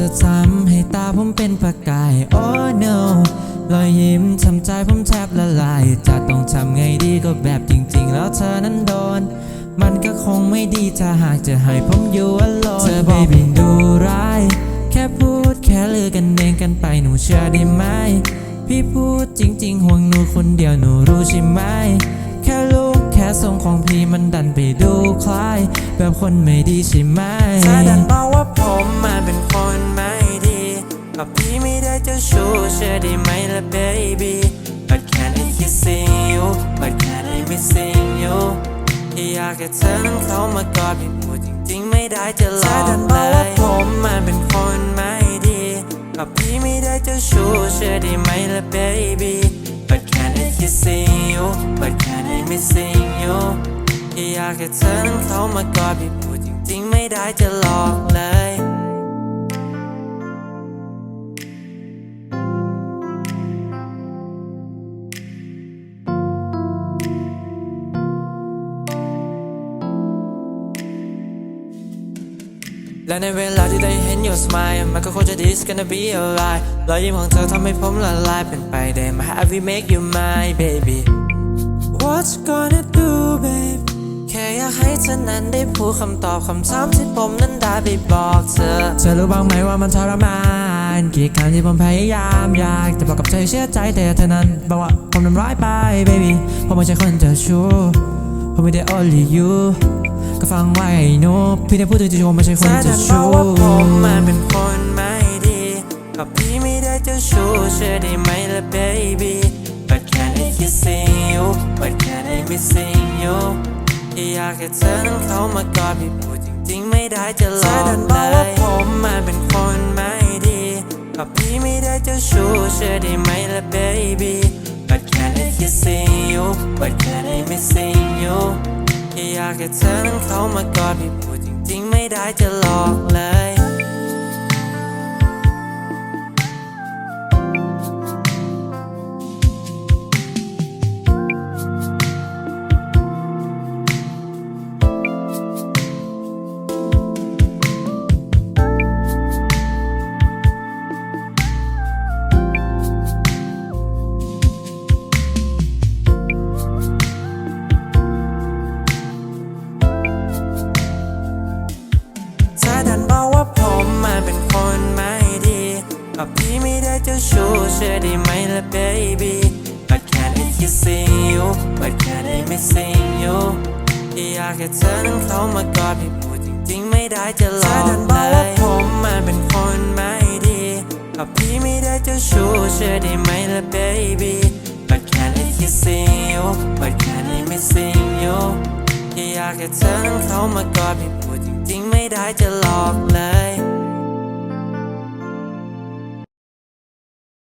ธอทำให้ตาผมเป็นประกาย oh no รอยยิ้มทำใจผมแทบละลาย จะต้องทำไงดีก็แบบจริง ๆ แล้วเธอนั้นโดน มันก็คงไม่ดีถ้าหากจะให้ผมอยู่ alone เธอ baby ดูร้าย แค่พูดแค่ลือกันเองกันไปหนูเชื่อได้ไหม พี่พูดจริง ๆ ห่วงหนูคนเดียวหนูรู้ใช่ไหม แค่ลูกแค่ทรงของพี่มันดันไปดูคล้าย แบบคนไม่ดีใช่ไหมเธอดันบอกว่า กับพี่ไม่ได้เจ้าชู้เชื่อได้ไหมล่ะ baby But can I kissing you But can I missing you ที่อยากให้เธอนั้นเข้ามากอดพี่พูดจริงๆไม่ได้จะหลอกเลยผมมาเป็นคนไม่ดีกับพี่ไม่ได้เจ้าชู้เชื่อได้ไหมล่ะ baby But can I kissing you But can I missing you ที่อยากให้เธอนั้นเข้ามากอดพี่พูดจริงๆไม่ได้จะหลอกเลย และในเวลาที่ได้เห็น your smile มันก็คงจะดี it's gonna be alright รอยยิ้มของเธอทำให้ผมละลายเป็นไปได้ไหม I will make you my baby What you gonna do babe แค่อยากให้เธอนั้นได้พูดคำตอบคำถามที่ผมนั้นได้ไปบอกเธอ เธอรู้บ้างไหมว่ามันทรมานกี่ครั้งที่ผมพยายามอยากจะบอกกับเธอให้เชื่อใจแต่เธอนั้นบอกว่าผมทำร้ายไป baby ผมไม่ใช่คนเจ้าชู้ผมไม่ได้ only you ก็ฟังไว้ไอ้หนูพี่ได้พูดถึงที่ผมไม่ใช่คนเจ้าชู้ว่าผมมันเป็นคนไม่ดีกับพี่ไม่ได้เจ้าชู้เชื่อได้ไหมล่ะ baby But can I kissing you But can I missing you ที่อยากให้เธอนั้นเข้ามากอดพี่พูดจริงๆไม่ได้จะหลอกเลยผมมันเป็นคนไม่ดีกับพี่ไม่ได้เจ้าชู้เชื่อได้ไหมล่ะ baby But can I kissing you But can I missing you แค่อยากให้เธอนั้นเข้ามากอดพี่พูดจริงๆ ไม่ได้จะหลอก ได้ไหมล่ะ baby But can I kissing you But can I missing you ที่อยากให้เธอนั้นเข้ามากอดพี่พูดจริงๆ ไม่ได้จะหลอกเลยผมมาเป็นคนไม่ดีกับพี่ไม่ได้เจ้าชู้เชื่อได้ไหมล่ะ baby But can I kissing you But can I missing you ที่อยากให้เธอนั้นเข้ามากอดพี่พูดจริงๆ ไม่ได้จะหลอกเลย